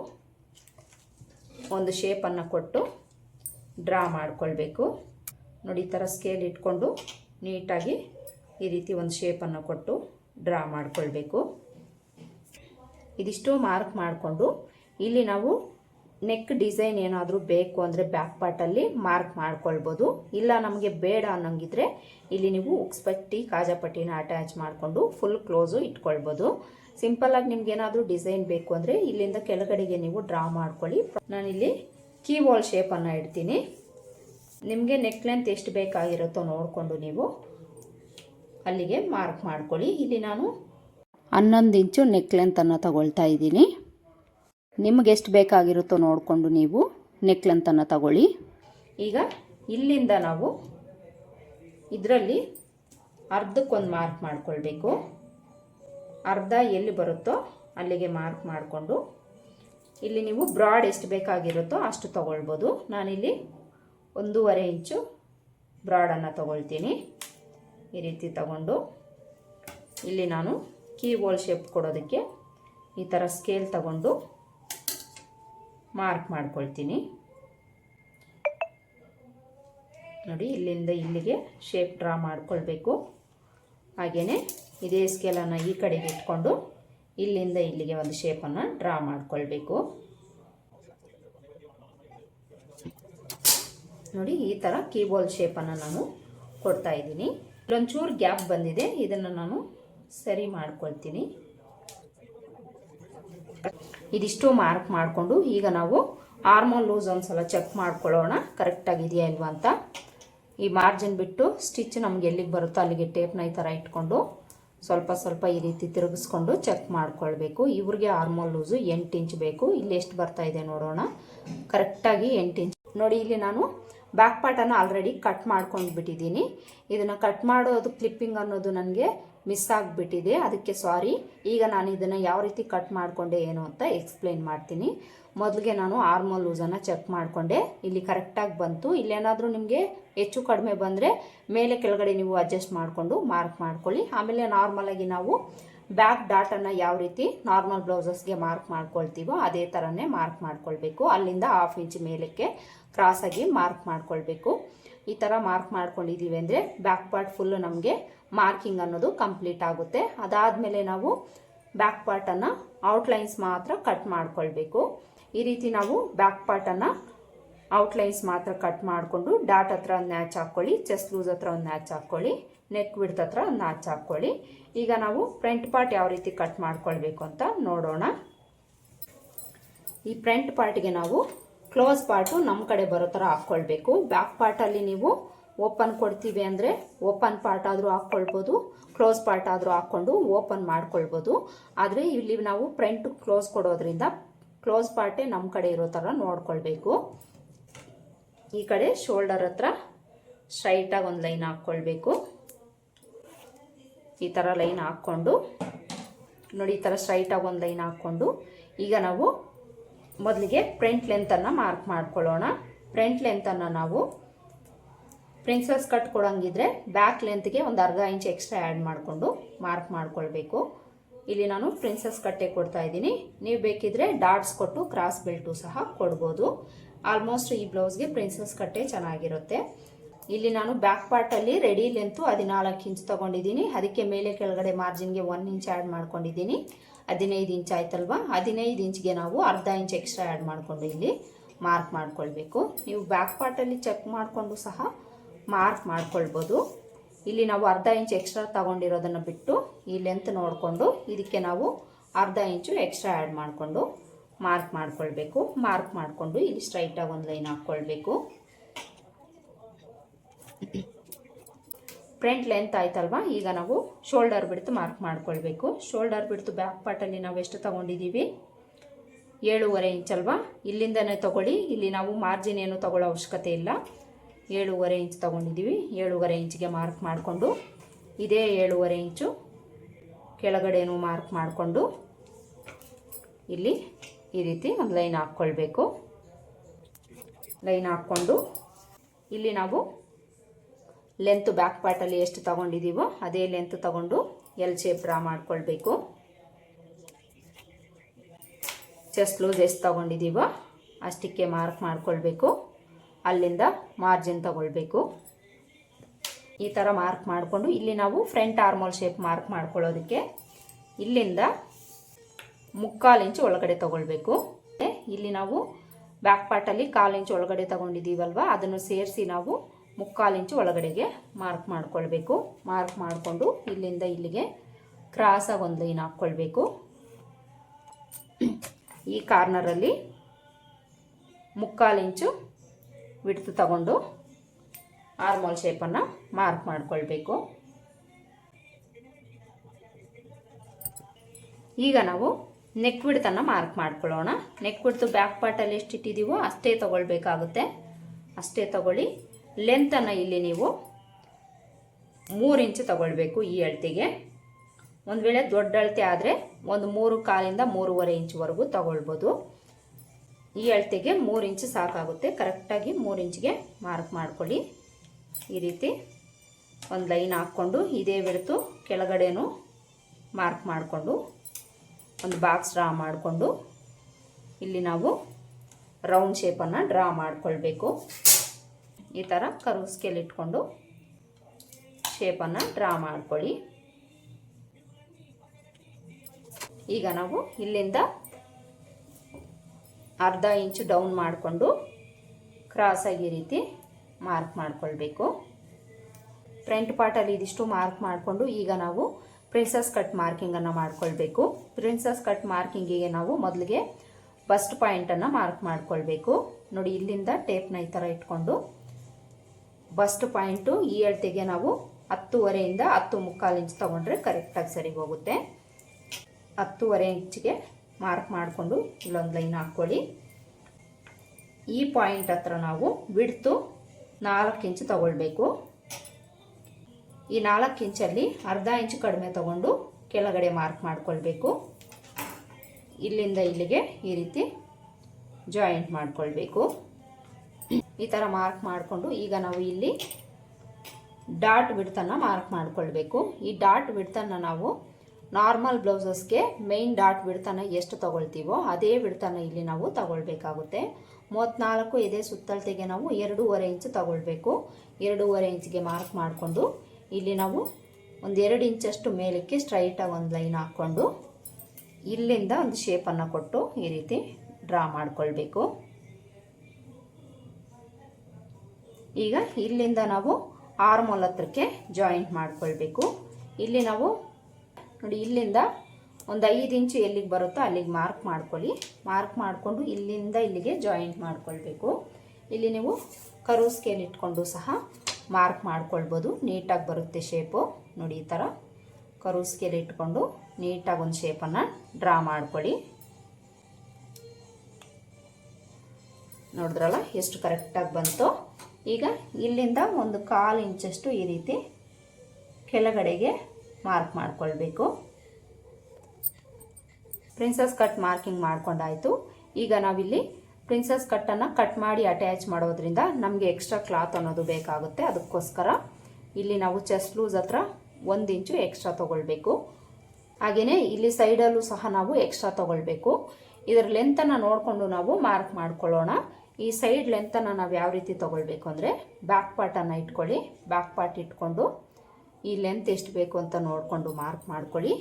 ಒಂದು ಶೇಪನ್ನು ಕೊಟ್ಟು ಡ್ರಾ ಮಾಡಿಕೊಳ್ಬೇಕು. ನೋಡಿ, ಈ ಥರ ಸ್ಕೇಲ್ ಇಟ್ಕೊಂಡು ನೀಟಾಗಿ ಈ ರೀತಿ ಒಂದು ಶೇಪನ್ನು ಕೊಟ್ಟು ಡ್ರಾ ಮಾಡಿಕೊಳ್ಬೇಕು. ಇದಿಷ್ಟು ಮಾರ್ಕ್ ಮಾಡಿಕೊಂಡು ಇಲ್ಲಿ ನಾವು ನೆಕ್ ಡಿಸೈನ್ ಏನಾದರೂ ಬೇಕು ಅಂದರೆ ಬ್ಯಾಕ್ ಪಾರ್ಟಲ್ಲಿ ಮಾರ್ಕ್ ಮಾಡ್ಕೊಳ್ಬೋದು. ಇಲ್ಲ ನಮಗೆ ಬೇಡ ಅನ್ನೋಂಗಿದ್ರೆ ಇಲ್ಲಿ ನೀವು ಉಕ್ಸ್ಪಟ್ಟಿ ಕಾಜಾಪಟ್ಟಿನ ಅಟ್ಯಾಚ್ ಮಾಡಿಕೊಂಡು ಫುಲ್ ಕ್ಲೋಸು ಇಟ್ಕೊಳ್ಬೋದು. ಸಿಂಪಲ್ಲಾಗಿ ನಿಮ್ಗೆ ಏನಾದರೂ ಡಿಸೈನ್ ಬೇಕು ಅಂದರೆ ಇಲ್ಲಿಂದ ಕೆಳಗಡೆಗೆ ನೀವು ಡ್ರಾ ಮಾಡ್ಕೊಳ್ಳಿ. ನಾನಿಲ್ಲಿ ವಾಲ್ ಶೇಪನ್ನು ಇಡ್ತೀನಿ. ನಿಮಗೆ ನೆಕ್ ಲೆಂತ್ ಎಷ್ಟು ಬೇಕಾಗಿರುತ್ತೋ ನೋಡಿಕೊಂಡು ನೀವು ಅಲ್ಲಿಗೆ ಮಾರ್ಕ್ ಮಾಡ್ಕೊಳ್ಳಿ. ಇಲ್ಲಿ ನಾನು ಹನ್ನೊಂದು ಇಂಚು ನೆಕ್ ಲೆಂತನ್ನು ತಗೊಳ್ತಾ ಇದ್ದೀನಿ. ನಿಮ್ಗೆ ಎಷ್ಟು ಬೇಕಾಗಿರುತ್ತೋ ನೋಡಿಕೊಂಡು ನೀವು ನೆಕ್ ಲೆಂತನ್ನು ತಗೊಳ್ಳಿ. ಈಗ ಇಲ್ಲಿಂದ ನಾವು ಇದರಲ್ಲಿ ಅರ್ಧಕ್ಕೊಂದು ಮಾರ್ಕ್ ಮಾಡ್ಕೊಳ್ಬೇಕು. ಅರ್ಧ ಎಲ್ಲಿ ಬರುತ್ತೋ ಅಲ್ಲಿಗೆ ಮಾರ್ಕ್ ಮಾಡಿಕೊಂಡು ಇಲ್ಲಿ ನೀವು ಬ್ರಾಡ್ ಎಷ್ಟು ಬೇಕಾಗಿರುತ್ತೋ ಅಷ್ಟು ತೊಗೊಳ್ಬೋದು. ನಾನಿಲ್ಲಿ ಒಂದೂವರೆ ಇಂಚು ಬ್ರಾಡನ್ನು ತಗೊಳ್ತೀನಿ. ಈ ರೀತಿ ತಗೊಂಡು ಇಲ್ಲಿ ನಾನು ಕೀ ಹೋಲ್ ಶೇಪ್ ಕೊಡೋದಕ್ಕೆ ಈ ಥರ ಸ್ಕೇಲ್ ತಗೊಂಡು ಮಾರ್ಕ್ ಮಾಡ್ಕೊಳ್ತೀನಿ. ನೋಡಿ ಇಲ್ಲಿಂದ ಇಲ್ಲಿಗೆ ಶೇಪ್ ಡ್ರಾ ಮಾಡಿಕೊಳ್ಬೇಕು. ಹಾಗೆಯೇ ಇದೇ ಸ್ಕೇಲನ್ನು ಈ ಕಡೆಗೆ ಇಟ್ಕೊಂಡು ಇಲ್ಲಿಂದ ಇಲ್ಲಿಗೆ ಒಂದು ಶೇಪನ್ನು ಡ್ರಾ ಮಾಡಿಕೊಳ್ಬೇಕು. ನೋಡಿ, ಈ ಥರ ಕೀಬೋಲ್ ಶೇಪನ್ನು ನಾನು ಕೊಡ್ತಾ ಇದ್ದೀನಿ. ಇಲ್ಲೊಂಚೂರು ಗ್ಯಾಪ್ ಬಂದಿದೆ, ಇದನ್ನು ನಾನು ಸರಿ ಮಾಡ್ಕೊಳ್ತೀನಿ. ಇದಿಷ್ಟು ಮಾರ್ಕ್ ಮಾಡಿಕೊಂಡು ಈಗ ನಾವು ಆರ್ಮೋಲ್ ಲೂಸ್ ಒಂದ್ಸಲ ಚೆಕ್ ಮಾಡ್ಕೊಳ್ಳೋಣ ಕರೆಕ್ಟಾಗಿದೆಯಾ ಇಲ್ವಾ ಅಂತ. ಈ ಮಾರ್ಜಿನ್ ಬಿಟ್ಟು ಸ್ಟಿಚ್ ನಮ್ಗೆ ಎಲ್ಲಿಗೆ ಬರುತ್ತೋ ಅಲ್ಲಿಗೆ ಟೇಪ್ನ ಈ ಥರ ಇಟ್ಕೊಂಡು ಸ್ವಲ್ಪ ಸ್ವಲ್ಪ ಈ ರೀತಿ ತಿರುಗಿಸ್ಕೊಂಡು ಚೆಕ್ ಮಾಡ್ಕೊಳ್ಬೇಕು. ಇವ್ರಿಗೆ ಆರ್ಮೋಲ್ ಲೂಸು ಎಂಟು ಇಂಚ್ ಬೇಕು. ಇಲ್ಲಿ ಎಷ್ಟು ಬರ್ತಾ ಇದೆ ನೋಡೋಣ. ಕರೆಕ್ಟಾಗಿ ಎಂಟು ಇಂಚ್. ನೋಡಿ, ಇಲ್ಲಿ ನಾನು ಬ್ಯಾಕ್ ಪಾರ್ಟನ್ನು ಆಲ್ರೆಡಿ ಕಟ್ ಮಾಡ್ಕೊಂಡು ಬಿಟ್ಟಿದ್ದೀನಿ ಇದನ್ನು ಕಟ್ ಮಾಡೋದು ಕ್ಲಿಪ್ಪಿಂಗ್ ಅನ್ನೋದು ನನಗೆ ಮಿಸ್ ಆಗಿಬಿಟ್ಟಿದೆ. ಅದಕ್ಕೆ ಸಾರಿ. ಈಗ ನಾನು ಇದನ್ನು ಯಾವ ರೀತಿ ಕಟ್ ಮಾಡಿಕೊಂಡೆ ಏನು ಅಂತ ಎಕ್ಸ್ಪ್ಲೇನ್ ಮಾಡ್ತೀನಿ. ಮೊದಲಿಗೆ ನಾನು ಆರ್ಮಲ್ ಲೂಸನ್ನು ಚೆಕ್ ಮಾಡಿಕೊಂಡೆ. ಇಲ್ಲಿ ಕರೆಕ್ಟಾಗಿ ಬಂತು. ಇಲ್ಲೇನಾದರೂ ನಿಮಗೆ ಹೆಚ್ಚು ಕಡಿಮೆ ಬಂದರೆ ಮೇಲೆ ಕೆಳಗಡೆ ನೀವು ಅಡ್ಜಸ್ಟ್ ಮಾಡಿಕೊಂಡು ಮಾರ್ಕ್ ಮಾಡ್ಕೊಳ್ಳಿ. ಆಮೇಲೆ ನಾರ್ಮಲಾಗಿ ನಾವು ಬ್ಯಾಕ್ ಡಾಟನ್ನು ಯಾವ ರೀತಿ ನಾರ್ಮಲ್ ಬ್ಲೌಸಸ್ಗೆ ಮಾರ್ಕ್ ಮಾಡ್ಕೊಳ್ತೀವೋ ಅದೇ ಥರನೇ ಮಾರ್ಕ್ ಮಾಡ್ಕೊಳ್ಬೇಕು. ಅಲ್ಲಿಂದ ಹಾಫ್ ಇಂಚ್ ಮೇಲಕ್ಕೆ ಕ್ರಾಸಾಗಿ ಮಾರ್ಕ್ ಮಾಡ್ಕೊಳ್ಬೇಕು. ಈ ಥರ ಮಾರ್ಕ್ ಮಾಡ್ಕೊಂಡಿದ್ದೀವಿ ಅಂದರೆ ಬ್ಯಾಕ್ ಪಾರ್ಟ್ ಫುಲ್ಲು ನಮಗೆ ಮಾರ್ಕಿಂಗ್ ಅನ್ನೋದು ಕಂಪ್ಲೀಟ್ ಆಗುತ್ತೆ. ಅದಾದಮೇಲೆ ನಾವು ಬ್ಯಾಕ್ ಪಾರ್ಟನ್ನು ಔಟ್ಲೈನ್ಸ್ ಮಾತ್ರ ಕಟ್ ಮಾಡ್ಕೊಳ್ಬೇಕು. ಈ ರೀತಿ ನಾವು ಬ್ಯಾಕ್ ಪಾರ್ಟನ್ನು ಔಟ್ಲೈನ್ಸ್ ಮಾತ್ರ ಕಟ್ ಮಾಡಿಕೊಂಡು ಡಾಟ್ ಹತ್ರ ಒಂದು ನ್ಯಾಚ್ ಹಾಕ್ಕೊಳ್ಳಿ ಚೆಸ್ಟ್ ಲೂಸ್ ಹತ್ರ ಒಂದು ನ್ಯಾಚ್ ಹಾಕ್ಕೊಳ್ಳಿ ನೆಕ್ ಬಿಡ್ತ ಹತ್ರ ಒಂದು ನ್ಯಾಚ್ ಹಾಕ್ಕೊಳ್ಳಿ. ಈಗ ನಾವು ಫ್ರಂಟ್ ಪಾರ್ಟ್ ಯಾವ ರೀತಿ ಕಟ್ ಮಾಡ್ಕೊಳ್ಬೇಕು ಅಂತ ನೋಡೋಣ. ಈ ಫ್ರಂಟ್ ಪಾರ್ಟ್ಗೆ ನಾವು ಕ್ಲೋಸ್ ಪಾರ್ಟು ನಮ್ಮ ಕಡೆ ಬರೋ ಥರ ಹಾಕ್ಕೊಳ್ಬೇಕು. ಬ್ಯಾಕ್ ಪಾರ್ಟಲ್ಲಿ ನೀವು ಓಪನ್ ಕೊಡ್ತೀವಿ ಅಂದರೆ ಓಪನ್ ಪಾರ್ಟ್ ಆದರೂ ಹಾಕ್ಕೊಳ್ಬೋದು, ಕ್ಲೋಸ್ ಪಾರ್ಟ್ ಆದರೂ ಹಾಕ್ಕೊಂಡು ಓಪನ್ ಮಾಡ್ಕೊಳ್ಬೋದು. ಆದರೆ ಇಲ್ಲಿ ನಾವು ಫ್ರಂಟ್ ಕ್ಲೋಸ್ ಕೊಡೋದ್ರಿಂದ ಕ್ಲೋಸ್ ಪಾರ್ಟೇ ನಮ್ಮ ಕಡೆ ಇರೋ ಥರ ನೋಡ್ಕೊಳ್ಬೇಕು. ಈ ಕಡೆ ಶೋಲ್ಡರ್ ಹತ್ರ ಸ್ಟ್ರೈಟಾಗಿ ಒಂದು ಲೈನ್ ಹಾಕ್ಕೊಳ್ಬೇಕು. ಈ ಥರ ಲೈನ್ ಹಾಕ್ಕೊಂಡು, ನೋಡಿ ಈ ಥರ ಸ್ಟ್ರೈಟಾಗಿ ಒಂದು ಲೈನ್ ಹಾಕ್ಕೊಂಡು, ಈಗ ನಾವು ಮೊದಲಿಗೆ ಫ್ರಂಟ್ ಲೆಂತನ್ನು ಮಾರ್ಕ್ ಮಾಡ್ಕೊಳ್ಳೋಣ. ಫ್ರಂಟ್ ಲೆಂತನ್ನು ನಾವು ಪ್ರಿನ್ಸಸ್ ಕಟ್ ಕೊಡೋಂಗಿದ್ರೆ ಬ್ಯಾಕ್ ಲೆಂತ್ಗೆ ಒಂದು ಅರ್ಧ ಇಂಚ್ ಎಕ್ಸ್ಟ್ರಾ ಆ್ಯಡ್ ಮಾಡಿಕೊಂಡು ಮಾರ್ಕ್ ಮಾಡ್ಕೊಳ್ಬೇಕು. ಇಲ್ಲಿ ನಾನು ಪ್ರಿನ್ಸಸ್ ಕಟ್ಟೆ ಕೊಡ್ತಾ ಇದ್ದೀನಿ. ನೀವು ಬೇಕಿದ್ರೆ ಡಾಟ್ಸ್ ಕೊಟ್ಟು ಕ್ರಾಸ್ ಬೆಲ್ಟು ಸಹ ಕೊಡ್ಬೋದು. ಆಲ್ಮೋಸ್ಟ್ ಈ ಬ್ಲೌಸ್ಗೆ ಪ್ರಿನ್ಸಸ್ ಕಟ್ಟೆ ಚೆನ್ನಾಗಿರುತ್ತೆ. ಇಲ್ಲಿ ನಾನು ಬ್ಯಾಕ್ ಪಾರ್ಟಲ್ಲಿ ರೆಡಿ ಲೆಂತು ಹದಿನಾಲ್ಕು ಇಂಚ್ ತೊಗೊಂಡಿದ್ದೀನಿ. ಅದಕ್ಕೆ ಮೇಲೆ ಕೆಳಗಡೆ ಮಾರ್ಜಿನ್ಗೆ ಒನ್ ಇಂಚ್ ಆ್ಯಡ್ ಮಾಡ್ಕೊಂಡಿದ್ದೀನಿ. ಹದಿನೈದು ಇಂಚ್ ಆಯ್ತಲ್ವಾ? ಹದಿನೈದು ಇಂಚ್ಗೆ ನಾವು ಅರ್ಧ ಇಂಚ್ ಎಕ್ಸ್ಟ್ರಾ ಆ್ಯಡ್ ಮಾಡಿಕೊಂಡು ಇಲ್ಲಿ ಮಾರ್ಕ್ ಮಾಡ್ಕೊಳ್ಬೇಕು. ನೀವು ಬ್ಯಾಕ್ ಪಾರ್ಟಲ್ಲಿ ಚೆಕ್ ಮಾಡಿಕೊಂಡು ಸಹ ಮಾರ್ಕ್ ಮಾಡ್ಕೊಳ್ಬೋದು. ಇಲ್ಲಿ ನಾವು ಅರ್ಧ ಇಂಚ್ ಎಕ್ಸ್ಟ್ರಾ ತಗೊಂಡಿರೋದನ್ನು ಬಿಟ್ಟು ಈ ಲೆಂತ್ ನೋಡಿಕೊಂಡು ಇದಕ್ಕೆ ನಾವು ಅರ್ಧ ಇಂಚು ಎಕ್ಸ್ಟ್ರಾ ಆ್ಯಡ್ ಮಾಡಿಕೊಂಡು ಮಾರ್ಕ್ ಮಾಡ್ಕೊಳ್ಬೇಕು. ಮಾರ್ಕ್ ಮಾಡಿಕೊಂಡು ಇಲ್ಲಿ ಸ್ಟ್ರೈಟಾಗಿ ಒಂದು ಲೈನ್ ಹಾಕ್ಕೊಳ್ಬೇಕು. ಫ್ರಂಟ್ ಲೆಂತ್ ಆಯ್ತಲ್ವಾ? ಈಗ ನಾವು ಶೋಲ್ಡರ್ ಬಿಡ್ತು ಮಾರ್ಕ್ ಮಾಡ್ಕೊಳ್ಬೇಕು. ಶೋಲ್ಡರ್ ಬಿಡ್ತು ಬ್ಯಾಕ್ ಪಾರ್ಟಲ್ಲಿ ನಾವು ಎಷ್ಟು ತಗೊಂಡಿದ್ದೀವಿ? ಏಳೂವರೆ ಇಂಚಲ್ವಾ ಅಲ್ವಾ? ಇಲ್ಲಿಂದನೇ ತಗೊಳ್ಳಿ. ಇಲ್ಲಿ ನಾವು ಮಾರ್ಜಿನ್ ಏನು ತಗೊಳ್ಳೋ ಅವಶ್ಯಕತೆ ಇಲ್ಲ. ಏಳೂವರೆ ಇಂಚ್ ತೊಗೊಂಡಿದ್ದೀವಿ. ಏಳುವರೆ ಇಂಚಿಗೆ ಮಾರ್ಕ್ ಮಾಡಿಕೊಂಡು, ಇದೇ ಏಳುವರೆ ಇಂಚು ಕೆಳಗಡೆನೂ ಮಾರ್ಕ್ ಮಾಡಿಕೊಂಡು ಇಲ್ಲಿ ಈ ರೀತಿ ಒಂದು ಲೈನ್ ಹಾಕ್ಕೊಳ್ಬೇಕು. ಲೈನ್ ಹಾಕ್ಕೊಂಡು ಇಲ್ಲಿ ನಾವು ಲೆಂತ್ ಬ್ಯಾಕ್ ಪಾರ್ಟಲ್ಲಿ ಎಷ್ಟು ತಗೊಂಡಿದ್ದೀವೋ ಅದೇ ಲೆಂತ್ ತಗೊಂಡು ಎಲ್ ಶೇಪ್ ಡ್ರಾ ಮಾಡ್ಕೊಳ್ಬೇಕು. ಚೆಸ್ಟ್ ಲೂಸ್ ಎಷ್ಟು ತಗೊಂಡಿದ್ದೀವೋ ಅಷ್ಟಕ್ಕೆ ಮಾರ್ಕ್ ಮಾಡ್ಕೊಳ್ಬೇಕು. ಅಲ್ಲಿಂದ ಮಾರ್ಜಿನ್ ತಗೊಳ್ಬೇಕು. ಈ ಥರ ಮಾರ್ಕ್ ಮಾಡಿಕೊಂಡು ಇಲ್ಲಿ ನಾವು ಫ್ರಂಟ್ ಆರ್ಮೋಲ್ ಶೇಪ್ ಮಾರ್ಕ್ ಮಾಡ್ಕೊಳ್ಳೋದಕ್ಕೆ ಇಲ್ಲಿಂದ ಮುಕ್ಕಾಲು ಇಂಚು ಒಳಗಡೆ ತಗೊಳ್ಬೇಕು. ಇಲ್ಲಿ ನಾವು ಬ್ಯಾಕ್ ಪಾರ್ಟಲ್ಲಿ ಕಾಲು ಇಂಚು ಒಳಗಡೆ ತಗೊಂಡಿದ್ದೀವಲ್ವ, ಅದನ್ನು ಸೇರಿಸಿ ನಾವು ಮುಕ್ಕಾಲು ಇಂಚು ಒಳಗಡೆಗೆ ಮಾರ್ಕ್ ಮಾಡ್ಕೊಳ್ಬೇಕು. ಮಾರ್ಕ್ ಮಾಡಿಕೊಂಡು ಇಲ್ಲಿಂದ ಇಲ್ಲಿಗೆ ಕ್ರಾಸಾಗಿ ಒಂದು ಲೈನ್ ಹಾಕ್ಕೊಳ್ಬೇಕು. ಈ ಕಾರ್ನರಲ್ಲಿ ಮುಕ್ಕಾಲು ಇಂಚು ವಿಡ್ತ್ ತಗೊಂಡು ಆರ್ಮೋಲ್ ಶೇಪನ್ನು ಮಾರ್ಕ್ ಮಾಡಿಕೊಳ್ಬೇಕು. ಈಗ ನಾವು ನೆಕ್ ವಿಡ್ತನ್ನು ಮಾರ್ಕ್ ಮಾಡ್ಕೊಳ್ಳೋಣ. ನೆಕ್ ಬಿಡ್ತು ಬ್ಯಾಕ್ ಪಾರ್ಟಲ್ಲಿ ಎಷ್ಟು ಇಟ್ಟಿದ್ದೀವೋ ಅಷ್ಟೇ ತಗೊಳ್ಬೇಕಾಗುತ್ತೆ. ಅಷ್ಟೇ ತಗೊಳ್ಳಿ. ಲೆಂತನ್ನು ಇಲ್ಲಿ ನೀವು ಮೂರು ಇಂಚು ತಗೊಳ್ಬೇಕು ಈ ಅಳತೆಗೆ. ಒಂದು ವೇಳೆ ದೊಡ್ಡ ಅಳತೆ ಆದರೆ ಒಂದು ಮೂರು ಕಾಲಿಂದ ಮೂರುವರೆ ಇಂಚ್ವರೆಗೂ ತಗೊಳ್ಬೋದು. ಈ ಅಳತೆಗೆ ಮೂರು ಇಂಚು ಸಾಕಾಗುತ್ತೆ. ಕರೆಕ್ಟಾಗಿ ಮೂರು ಇಂಚಿಗೆ ಮಾರ್ಕ್ ಮಾಡ್ಕೊಳ್ಳಿ. ಈ ರೀತಿ ಒಂದು ಲೈನ್ ಹಾಕ್ಕೊಂಡು ಇದೇ ಬೆರೆತು ಕೆಳಗಡೆನೂ ಮಾರ್ಕ್ ಮಾಡಿಕೊಂಡು, ಒಂದು ಬಾಕ್ಸ್ ಡ್ರಾ ಮಾಡಿಕೊಂಡು, ಇಲ್ಲಿ ನಾವು ರೌಂಡ್ ಶೇಪನ್ನು ಡ್ರಾ ಮಾಡಿಕೊಳ್ಬೇಕು. ಈ ಥರ ಕರ್ವ್ ಸ್ಕೇಲ್ ಇಟ್ಕೊಂಡು ಶೇಪನ್ನು ಡ್ರಾ ಮಾಡ್ಕೊಳ್ಳಿ. ಈಗ ನಾವು ಇಲ್ಲಿಂದ ಅರ್ಧ ಇಂಚು ಡೌನ್ ಮಾಡಿಕೊಂಡು ಕ್ರಾಸಾಗಿ ಈ ರೀತಿ ಮಾರ್ಕ್ ಮಾಡಿಕೊಳ್ಬೇಕು. ಫ್ರಂಟ್ ಪಾರ್ಟಲ್ಲಿ ಇದಿಷ್ಟು ಮಾರ್ಕ್ ಮಾಡಿಕೊಂಡು ಈಗ ನಾವು ಪ್ರಿನ್ಸಸ್ ಕಟ್ ಮಾರ್ಕಿಂಗನ್ನು ಮಾಡಿಕೊಳ್ಬೇಕು. ಪ್ರಿನ್ಸಸ್ ಕಟ್ ಮಾರ್ಕಿಂಗಿಗೆ ನಾವು ಮೊದಲಿಗೆ ಫಸ್ಟ್ ಪಾಯಿಂಟನ್ನು ಮಾರ್ಕ್ ಮಾಡಿಕೊಳ್ಬೇಕು. ನೋಡಿ, ಇಲ್ಲಿಂದ ಟೇಪ್ನ ಈ ಥರ ಇಟ್ಕೊಂಡು ಬಸ್ಟ್ ಪಾಯಿಂಟು ಈ ಅಳತೆಗೆ ನಾವು ಹತ್ತುವರೆಯಿಂದ ಹತ್ತು ಮುಕ್ಕಾಲು ಇಂಚ್ ತೊಗೊಂಡ್ರೆ ಕರೆಕ್ಟಾಗಿ ಸರಿ ಹೋಗುತ್ತೆ. ಹತ್ತುವರೆ ಇಂಚಿಗೆ ಮಾರ್ಕ್ ಮಾಡಿಕೊಂಡು ಇಲ್ಲೊಂದು ಲೈನ್ ಹಾಕ್ಕೊಳ್ಳಿ. ಈ ಪಾಯಿಂಟ್ ಹತ್ರ ನಾವು ಬಿಡ್ತು ನಾಲ್ಕು ಇಂಚು ತಗೊಳ್ಬೇಕು. ಈ ನಾಲ್ಕು ಇಂಚಲ್ಲಿ ಅರ್ಧ ಇಂಚು ಕಡಿಮೆ ತಗೊಂಡು ಕೆಳಗಡೆ ಮಾರ್ಕ್ ಮಾಡಿಕೊಳ್ಬೇಕು. ಇಲ್ಲಿಂದ ಇಲ್ಲಿಗೆ ಈ ರೀತಿ ಜಾಯಿಂಟ್ ಮಾಡಿಕೊಳ್ಬೇಕು. ಈ ಥರ ಮಾರ್ಕ್ ಮಾಡಿಕೊಂಡು ಈಗ ನಾವು ಇಲ್ಲಿ ಡಾಟ್ ಬಿಡ್ತನ್ನು ಮಾರ್ಕ್ ಮಾಡಿಕೊಳ್ಬೇಕು. ಈ ಡಾಟ್ ಬಿಡ್ತನ್ನು ನಾವು ನಾರ್ಮಲ್ ಬ್ಲೌಸಸ್ಗೆ ಮೇಯ್ನ್ ಡಾಟ್ ಬಿಡ್ತಾನ ಎಷ್ಟು ತಗೊಳ್ತೀವೋ ಅದೇ ಬಿಡ್ತಾನ ಇಲ್ಲಿ ನಾವು ತಗೊಳ್ಬೇಕಾಗುತ್ತೆ. ಮೂವತ್ತ್ನಾಲ್ಕು ಎದೆ ಸುತ್ತಳತೆಗೆ ನಾವು ಎರಡೂವರೆ ಇಂಚು ತಗೊಳ್ಬೇಕು. ಎರಡೂವರೆ ಇಂಚಿಗೆ ಮಾರ್ಕ್ ಮಾಡಿಕೊಂಡು ಇಲ್ಲಿ ನಾವು ಒಂದು ಎರಡು ಇಂಚಷ್ಟು ಮೇಲಕ್ಕೆ ಸ್ಟ್ರೈಟಾಗಿ ಒಂದು ಲೈನ್ ಹಾಕ್ಕೊಂಡು ಇಲ್ಲಿಂದ ಒಂದು ಶೇಪನ್ನು ಕೊಟ್ಟು ಈ ರೀತಿ ಡ್ರಾ ಮಾಡಿಕೊಳ್ಬೇಕು. ಈಗ ಇಲ್ಲಿಂದ ನಾವು ಆರ್ಮೋಲ್ ಹತ್ರಕ್ಕೆ ಜಾಯಿಂಟ್ ಮಾಡಿಕೊಳ್ಬೇಕು. ಇಲ್ಲಿ ನಾವು ನೋಡಿ, ಇಲ್ಲಿಂದ ಒಂದು ಐದು ಇಂಚು ಎಲ್ಲಿಗೆ ಬರುತ್ತೋ ಅಲ್ಲಿಗೆ ಮಾರ್ಕ್ ಮಾಡ್ಕೊಳ್ಳಿ. ಮಾರ್ಕ್ ಮಾಡಿಕೊಂಡು ಇಲ್ಲಿಂದ ಇಲ್ಲಿಗೆ ಜಾಯಿಂಟ್ ಮಾಡ್ಕೊಳ್ಬೇಕು. ಇಲ್ಲಿ ನೀವು ಕರು ಸ್ಕೇಲ್ ಇಟ್ಕೊಂಡು ಸಹ ಮಾರ್ಕ್ ಮಾಡ್ಕೊಳ್ಬೋದು. ನೀಟಾಗಿ ಬರುತ್ತೆ ಶೇಪು ನೋಡಿ, ಈ ಥರ ಕರು ಸ್ಕೇಲ್ ಇಟ್ಕೊಂಡು ನೀಟಾಗಿ ಒಂದು ಶೇಪನ್ನು ಡ್ರಾ ಮಾಡ್ಕೊಳ್ಳಿ. ನೋಡಿದ್ರಲ್ಲ, ಎಷ್ಟು ಕರೆಕ್ಟಾಗಿ ಬಂತು? ಈಗ ಇಲ್ಲಿಂದ ಒಂದು ಕಾಲು ಇಂಚಷ್ಟು ಈ ರೀತಿ ಕೆಳಗಡೆಗೆ ಮಾರ್ಕ್ ಮಾಡ್ಕೊಳ್ಬೇಕು. ಪ್ರಿನ್ಸಸ್ ಕಟ್ ಮಾರ್ಕಿಂಗ್ ಮಾಡ್ಕೊಂಡಾಯಿತು. ಈಗ ನಾವಿಲ್ಲಿ ಪ್ರಿನ್ಸಸ್ ಕಟ್ಟನ್ನು ಕಟ್ ಮಾಡಿ ಅಟ್ಯಾಚ್ ಮಾಡೋದ್ರಿಂದ ನಮಗೆ ಎಕ್ಸ್ಟ್ರಾ ಕ್ಲಾತ್ ಅನ್ನೋದು ಬೇಕಾಗುತ್ತೆ. ಅದಕ್ಕೋಸ್ಕರ ಇಲ್ಲಿ ನಾವು ಚೆಸ್ಟ್ ಲೂಸ್ ಹತ್ರ ಒಂದು ಇಂಚು ಎಕ್ಸ್ಟ್ರಾ ತೊಗೊಳ್ಬೇಕು. ಹಾಗೆಯೇ ಇಲ್ಲಿ ಸೈಡಲ್ಲೂ ಸಹ ನಾವು ಎಕ್ಸ್ಟ್ರಾ ತೊಗೊಳ್ಬೇಕು. ಇದರ ಲೆಂತನ್ನು ನೋಡಿಕೊಂಡು ನಾವು ಮಾರ್ಕ್ ಮಾಡ್ಕೊಳ್ಳೋಣ. ಈ ಸೈಡ್ ಲೆಂತನ್ನು ನಾವು ಯಾವ ರೀತಿ ತೊಗೊಳ್ಬೇಕು ಅಂದರೆ ಬ್ಯಾಕ್ ಪಾರ್ಟನ್ನು ಇಟ್ಕೊಳ್ಳಿ. ಬ್ಯಾಕ್ ಪಾರ್ಟ್ ಇಟ್ಕೊಂಡು ಈ ಲೆಂತ್ ಎಷ್ಟು ಬೇಕು ಅಂತ ನೋಡಿಕೊಂಡು ಮಾರ್ಕ್ ಮಾಡ್ಕೊಳ್ಳಿ.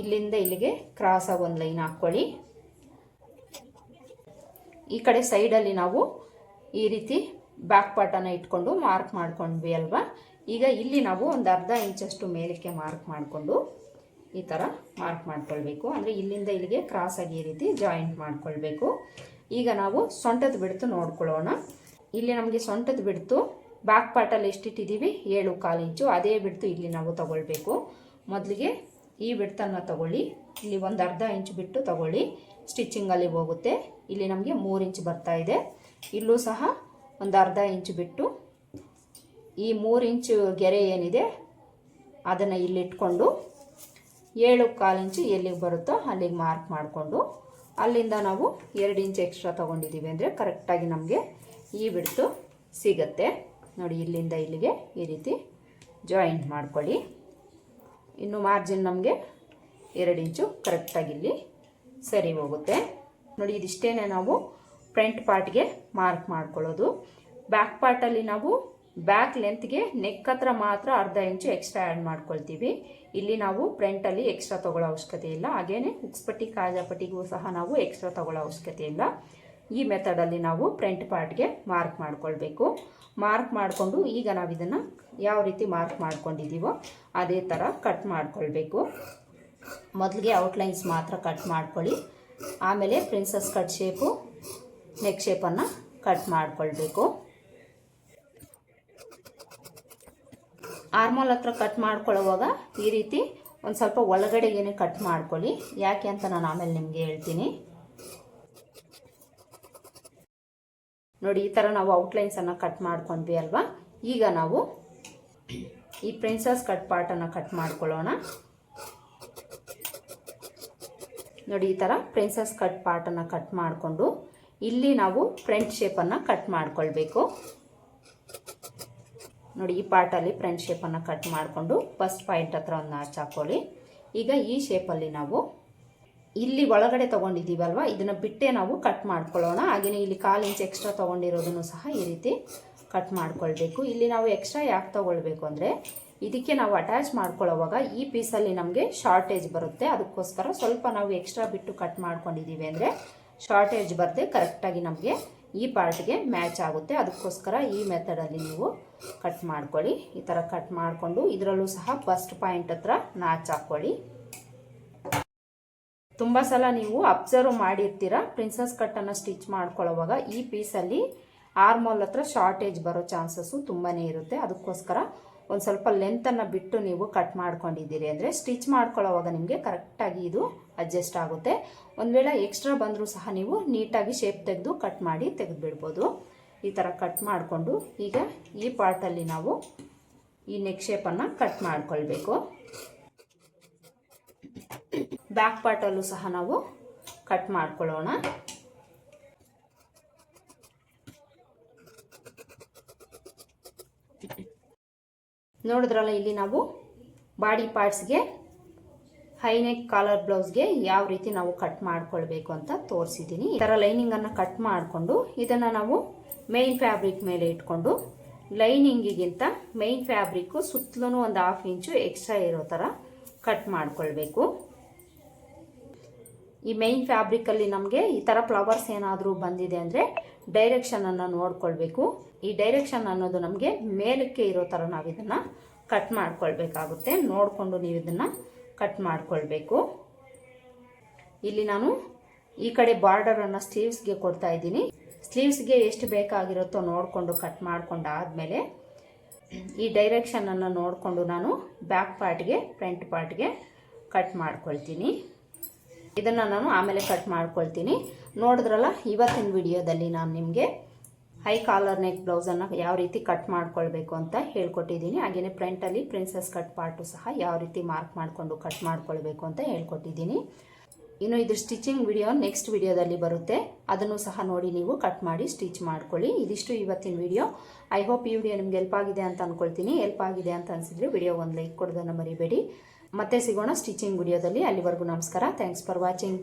ಇಲ್ಲಿಂದ ಇಲ್ಲಿಗೆ ಕ್ರಾಸಾಗಿ ಒಂದು ಲೈನ್ ಹಾಕ್ಕೊಳ್ಳಿ. ಈ ಕಡೆ ಸೈಡಲ್ಲಿ ನಾವು ಈ ರೀತಿ ಬ್ಯಾಕ್ ಪಾರ್ಟನ್ನು ಇಟ್ಕೊಂಡು ಮಾರ್ಕ್ ಮಾಡ್ಕೊಂಡ್ವಿ ಅಲ್ವಾ? ಈಗ ಇಲ್ಲಿ ನಾವು ಒಂದು ಅರ್ಧ ಇಂಚಷ್ಟು ಮೇಲಕ್ಕೆ ಮಾರ್ಕ್ ಮಾಡಿಕೊಂಡು ಈ ಥರ ಮಾರ್ಕ್ ಮಾಡ್ಕೊಳ್ಬೇಕು. ಅಂದರೆ ಇಲ್ಲಿಂದ ಇಲ್ಲಿಗೆ ಕ್ರಾಸಾಗಿ ಈ ರೀತಿ ಜಾಯಿಂಟ್ ಮಾಡ್ಕೊಳ್ಬೇಕು. ಈಗ ನಾವು ಸೊಂಟದ ಬಿಡ್ತು ನೋಡ್ಕೊಳ್ಳೋಣ. ಇಲ್ಲಿ ನಮಗೆ ಸೊಂಟದ ಬಿಡ್ತು ಬ್ಯಾಕ್ ಪಾರ್ಟಲ್ಲಿ ಎಷ್ಟಿಟ್ಟಿದ್ದೀವಿ ಏಳು ಕಾಲು ಇಂಚು. ಅದೇ ಬಿಡ್ತು ಇಲ್ಲಿ ನಾವು ತಗೊಳ್ಬೇಕು. ಮೊದಲಿಗೆ ಈ ಬಿಡ್ತನ್ನು ತಗೊಳ್ಳಿ. ಇಲ್ಲಿ ಒಂದು ಅರ್ಧ ಇಂಚು ಬಿಟ್ಟು ತಗೊಳ್ಳಿ. ಸ್ಟಿಚ್ಚಿಂಗಲ್ಲಿ ಹೋಗುತ್ತೆ. ಇಲ್ಲಿ ನಮಗೆ ಮೂರು ಇಂಚು ಬರ್ತಾ ಇದೆ. ಇಲ್ಲೂ ಸಹ ಒಂದು ಅರ್ಧ ಇಂಚು ಬಿಟ್ಟು ಈ ಮೂರು ಇಂಚು ಗೆರೆ ಏನಿದೆ, ಅದನ್ನು ಇಲ್ಲಿಟ್ಕೊಂಡು ಏಳು ಕಾಲು ಇಂಚು ಎಲ್ಲಿಗೆ ಬರುತ್ತೋ ಅಲ್ಲಿಗೆ ಮಾರ್ಕ್ ಮಾಡಿಕೊಂಡು ಅಲ್ಲಿಂದ ನಾವು ಎರಡು ಇಂಚು ಎಕ್ಸ್ಟ್ರಾ ತೊಗೊಂಡಿದ್ದೀವಿ ಅಂದರೆ ಕರೆಕ್ಟಾಗಿ ನಮಗೆ ಈ ಬಿಡ್ತು ಸಿಗತ್ತೆ. ನೋಡಿ, ಇಲ್ಲಿಂದ ಇಲ್ಲಿಗೆ ಈ ರೀತಿ ಜಾಯಿಂಟ್ ಮಾಡ್ಕೊಳ್ಳಿ. ಇನ್ನು ಮಾರ್ಜಿನ್ ನಮಗೆ ಎರಡು ಇಂಚು ಕರೆಕ್ಟಾಗಿ ಇಲ್ಲಿ ಸರಿ ಹೋಗುತ್ತೆ. ನೋಡಿ ಇದಿಷ್ಟೇ ನಾವು ಫ್ರಂಟ್ ಪಾರ್ಟ್ಗೆ ಮಾರ್ಕ್ ಮಾಡ್ಕೊಳ್ಳೋದು. ಬ್ಯಾಕ್ ಪಾರ್ಟಲ್ಲಿ ನಾವು ಬ್ಯಾಕ್ ಲೆಂತ್ಗೆ ನೆಕ್ ಹತ್ರ ಮಾತ್ರ ಅರ್ಧ ಇಂಚು ಎಕ್ಸ್ಟ್ರಾ ಆ್ಯಡ್ ಮಾಡ್ಕೊಳ್ತೀವಿ. ಇಲ್ಲಿ ನಾವು ಫ್ರಂಟಲ್ಲಿ ಎಕ್ಸ್ಟ್ರಾ ತೊಗೊಳ್ಳೋ ಅವಶ್ಯಕತೆ ಇಲ್ಲ. ಹಾಗೇನೆ ಉಕ್ಸ್ಪಟ್ಟಿ ಕಾಜಾಪಟ್ಟಿಗೂ ಸಹ ನಾವು ಎಕ್ಸ್ಟ್ರಾ ತೊಗೊಳ್ಳೋ ಅವಶ್ಯಕತೆ ಇಲ್ಲ. ಈ ಮೆಥಡಲ್ಲಿ ನಾವು ಫ್ರಂಟ್ ಪಾರ್ಟ್ಗೆ ಮಾರ್ಕ್ ಮಾಡ್ಕೊಳ್ಬೇಕು. ಮಾರ್ಕ್ ಮಾಡಿಕೊಂಡು ಈಗ ನಾವು ಇದನ್ನು ಯಾವ ರೀತಿ ಮಾರ್ಕ್ ಮಾಡ್ಕೊಂಡಿದ್ದೀವೋ ಅದೇ ಥರ ಕಟ್ ಮಾಡ್ಕೊಳ್ಬೇಕು. ಮೊದಲಿಗೆ ಔಟ್ಲೈನ್ಸ್ ಮಾತ್ರ ಕಟ್ ಮಾಡ್ಕೊಳ್ಳಿ. ಆಮೇಲೆ ಪ್ರಿನ್ಸಸ್ ಕಟ್ ಶೇಪು ನೆಕ್ ಶೇಪನ್ನು ಕಟ್ ಮಾಡಿಕೊಳ್ಬೇಕು. ಆರ್ಮೋಲ್ ಹತ್ರ ಕಟ್ ಮಾಡ್ಕೊಳ್ಳೋವಾಗ ಈ ರೀತಿ ಒಂದು ಸ್ವಲ್ಪ ಒಳಗಡೆಗೇನೆ ಕಟ್ ಮಾಡ್ಕೊಳ್ಳಿ. ಯಾಕೆ ಅಂತ ನಾನು ಆಮೇಲೆ ನಿಮಗೆ ಹೇಳ್ತೀನಿ. ನೋಡಿ, ಈ ಥರ ನಾವು ಔಟ್ಲೈನ್ಸನ್ನು ಕಟ್ ಮಾಡ್ಕೊಂಡ್ವಿ ಅಲ್ವಾ? ಈಗ ನಾವು ಈ ಪ್ರಿನ್ಸಸ್ ಕಟ್ ಪಾರ್ಟನ್ನು ಕಟ್ ಮಾಡ್ಕೊಳ್ಳೋಣ. ನೋಡಿ, ಈ ಥರ ಪ್ರಿನ್ಸಸ್ ಕಟ್ ಪಾರ್ಟನ್ನು ಕಟ್ ಮಾಡಿಕೊಂಡು ಇಲ್ಲಿ ನಾವು ಫ್ರಂಟ್ ಶೇಪನ್ನು ಕಟ್ ಮಾಡ್ಕೊಳ್ಬೇಕು. ನೋಡಿ, ಈ ಪಾರ್ಟಲ್ಲಿ ಫ್ರಂಟ್ ಶೇಪನ್ನು ಕಟ್ ಮಾಡಿಕೊಂಡು ಫಸ್ಟ್ ಪಾಯಿಂಟ್ ಹತ್ರ ಒಂದು ನಾಚ್ ಹಾಕ್ಕೊಳ್ಳಿ ಈಗ ಈ ಶೇಪಲ್ಲಿ ನಾವು ಇಲ್ಲಿ ಒಳಗಡೆ ತೊಗೊಂಡಿದ್ದೀವಲ್ವ? ಇದನ್ನು ಬಿಟ್ಟೆ ನಾವು ಕಟ್ ಮಾಡ್ಕೊಳ್ಳೋಣ. ಹಾಗೆಯೇ ಇಲ್ಲಿ ಕಾಲು ಇಂಚ್ ಎಕ್ಸ್ಟ್ರಾ ತೊಗೊಂಡಿರೋದನ್ನು ಸಹ ಈ ರೀತಿ ಕಟ್ ಮಾಡ್ಕೊಳ್ಬೇಕು. ಇಲ್ಲಿ ನಾವು ಎಕ್ಸ್ಟ್ರಾ ಯಾಕೆ ತೊಗೊಳ್ಬೇಕು ಅಂದರೆ, ಇದಕ್ಕೆ ನಾವು ಅಟ್ಯಾಚ್ ಮಾಡ್ಕೊಳ್ಳೋವಾಗ ಈ ಪೀಸಲ್ಲಿ ನಮಗೆ ಶಾರ್ಟೇಜ್ ಬರುತ್ತೆ. ಅದಕ್ಕೋಸ್ಕರ ಸ್ವಲ್ಪ ನಾವು ಎಕ್ಸ್ಟ್ರಾ ಬಿಟ್ಟು ಕಟ್ ಮಾಡ್ಕೊಂಡಿದ್ದೀವಿ ಅಂದರೆ ಶಾರ್ಟೇಜ್ ಬರದೆ ಕರೆಕ್ಟಾಗಿ ನಮಗೆ ಈ ಪಾರ್ಟ್ಗೆ ಮ್ಯಾಚ್ ಆಗುತ್ತೆ. ಅದಕ್ಕೋಸ್ಕರ ಈ ಮೆಥಡಲ್ಲಿ ನೀವು ಕಟ್ ಮಾಡ್ಕೊಳ್ಳಿ. ಈ ಥರ ಕಟ್ ಮಾಡಿಕೊಂಡು ಇದರಲ್ಲೂ ಸಹ ಫಸ್ಟ್ ಪಾಯಿಂಟ್ ಹತ್ರ ನಾಚ್ ಹಾಕ್ಕೊಳ್ಳಿ. ತುಂಬ ಸಲ ನೀವು ಅಬ್ಸರ್ವ್ ಮಾಡಿರ್ತೀರ? ಪ್ರಿನ್ಸಸ್ ಕಟ್ಟನ್ನು ಸ್ಟಿಚ್ ಮಾಡ್ಕೊಳ್ಳೋವಾಗ ಈ ಪೀಸಲ್ಲಿ ಆರ್ಮೋಲ್ ಹತ್ರ ಶಾರ್ಟೇಜ್ ಬರೋ ಚಾನ್ಸಸ್ಸು ತುಂಬಾ ಇರುತ್ತೆ. ಅದಕ್ಕೋಸ್ಕರ ಒಂದು ಸ್ವಲ್ಪ ಲೆಂತನ್ನು ಬಿಟ್ಟು ನೀವು ಕಟ್ ಮಾಡ್ಕೊಂಡಿದ್ದೀರಿ ಅಂದರೆ ಸ್ಟಿಚ್ ಮಾಡ್ಕೊಳ್ಳೋವಾಗ ನಿಮಗೆ ಕರೆಕ್ಟಾಗಿ ಇದು ಅಡ್ಜಸ್ಟ್ ಆಗುತ್ತೆ. ಒಂದು ವೇಳೆ ಎಕ್ಸ್ಟ್ರಾ ಬಂದರೂ ಸಹ ನೀವು ನೀಟಾಗಿ ಶೇಪ್ ತೆಗೆದು ಕಟ್ ಮಾಡಿ ತೆಗೆದು ಬಿಡ್ಬೋದು ಈ ಥರ ಕಟ್ ಮಾಡಿಕೊಂಡು ಈಗ ಈ ಪಾರ್ಟಲ್ಲಿ ನಾವು ಈ ನೆಕ್ ಶೇಪನ್ನು ಕಟ್ ಮಾಡ್ಕೊಳ್ಬೇಕು. ಬ್ಯಾಕ್ ಪಾರ್ಟಲ್ಲೂ ಸಹ ನಾವು ಕಟ್ ಮಾಡ್ಕೊಳ್ಳೋಣ. ನೋಡಿದ್ರಲ್ಲ, ಇಲ್ಲಿ ನಾವು ಬಾಡಿ ಪಾರ್ಟ್ಸ್ಗೆ ಹೈನೆಕ್ ಕಾಲರ್ ಬ್ಲೌಸ್ಗೆ ಯಾವ ರೀತಿ ನಾವು ಕಟ್ ಮಾಡ್ಕೊಳ್ಬೇಕು ಅಂತ ತೋರಿಸಿದ್ದೀನಿ. ಈ ಥರ ಲೈನಿಂಗನ್ನು ಕಟ್ ಮಾಡಿಕೊಂಡು, ಇದನ್ನು ನಾವು ಮೇಯ್ನ್ ಫ್ಯಾಬ್ರಿಕ್ ಮೇಲೆ ಇಟ್ಕೊಂಡು ಲೈನಿಂಗಿಗಿಂತ ಮೇಯ್ನ್ ಫ್ಯಾಬ್ರಿಕ್ಕು ಸುತ್ತಲೂ ಒಂದು ಹಾಫ್ ಇಂಚು ಎಕ್ಸ್ಟ್ರಾ ಇರೋ ಥರ ಕಟ್ ಮಾಡ್ಕೊಳ್ಬೇಕು. ಈ ಮೈನ್ ಫ್ಯಾಬ್ರಿಕಲ್ಲಿ ನಮಗೆ ಈ ಥರ ಫ್ಲವರ್ಸ್ ಏನಾದರೂ ಬಂದಿದೆ ಅಂದರೆ ಡೈರೆಕ್ಷನನ್ನು ನೋಡ್ಕೊಳ್ಬೇಕು. ಈ ಡೈರೆಕ್ಷನ್ ಅನ್ನೋದು ನಮಗೆ ಮೇಲಕ್ಕೆ ಇರೋ ಥರ ನಾವು ಇದನ್ನು ಕಟ್ ಮಾಡ್ಕೊಳ್ಬೇಕಾಗುತ್ತೆ. ನೋಡಿಕೊಂಡು ನೀವು ಇದನ್ನು ಕಟ್ ಮಾಡ್ಕೊಳ್ಬೇಕು. ಇಲ್ಲಿ ನಾನು ಈ ಕಡೆ ಬಾರ್ಡರನ್ನು ಸ್ಲೀವ್ಸ್ಗೆ ಕೊಡ್ತಾ ಇದ್ದೀನಿ. ಸ್ಲೀವ್ಸ್ಗೆ ಎಷ್ಟು ಬೇಕಾಗಿರುತ್ತೋ ನೋಡಿಕೊಂಡು ಕಟ್ ಮಾಡಿಕೊಂಡಾದಮೇಲೆ ಈ ಡೈರೆಕ್ಷನನ್ನು ನೋಡಿಕೊಂಡು ನಾನು ಬ್ಯಾಕ್ ಪಾರ್ಟ್ಗೆ ಫ್ರಂಟ್ ಪಾರ್ಟ್ಗೆ ಕಟ್ ಮಾಡ್ಕೊಳ್ತೀನಿ. ಇದನ್ನು ನಾನು ಆಮೇಲೆ ಕಟ್ ಮಾಡ್ಕೊಳ್ತೀನಿ. ನೋಡಿದ್ರಲ್ಲ, ಇವತ್ತಿನ ವಿಡಿಯೋದಲ್ಲಿ ನಾನು ನಿಮಗೆ ಹೈ ಕಾಲರ್ ನೆಕ್ ಬ್ಲೌಸನ್ನು ಯಾವ ರೀತಿ ಕಟ್ ಮಾಡ್ಕೊಳ್ಬೇಕು ಅಂತ ಹೇಳ್ಕೊಟ್ಟಿದ್ದೀನಿ. ಹಾಗೆಯೇ ಫ್ರಂಟಲ್ಲಿ ಪ್ರಿನ್ಸಸ್ ಕಟ್ ಪಾರ್ಟು ಸಹ ಯಾವ ರೀತಿ ಮಾರ್ಕ್ ಮಾಡಿಕೊಂಡು ಕಟ್ ಮಾಡ್ಕೊಳ್ಬೇಕು ಅಂತ ಹೇಳ್ಕೊಟ್ಟಿದ್ದೀನಿ. ಇನ್ನು ಇದು ಸ್ಟಿಚಿಂಗ್ ವಿಡಿಯೋ ನೆಕ್ಸ್ಟ್ ವಿಡಿಯೋದಲ್ಲಿ ಬರುತ್ತೆ. ಅದನ್ನು ಸಹ ನೋಡಿ ನೀವು ಕಟ್ ಮಾಡಿ ಸ್ಟಿಚ್ ಮಾಡ್ಕೊಳ್ಳಿ. ಇದಿಷ್ಟು ಇವತ್ತಿನ ವಿಡಿಯೋ ಐ ಹೋಪ್ ಈ ವಿಡಿಯೋ ನಿಮ್ಗೆ ಹೆಲ್ಪ್ ಆಗಿದೆ ಅಂತ ಅಂದ್ಕೊಳ್ತೀನಿ ಹೆಲ್ಪ್ ಆಗಿದೆ ಅಂತ ಅನಿಸಿದ್ರೆ ವಿಡಿಯೋ ಒಂದು ಲೈಕ್ ಕೊಡೋದನ್ನು ಮರಿಬೇಡಿ. ಮತ್ತೆ ಸಿಗೋಣ ಸ್ಟಿಚಿಂಗ್ ವಿಡಿಯೋದಲ್ಲಿ. ಅಲ್ಲಿವರೆಗೂ ನಮಸ್ಕಾರ. Thanks for watching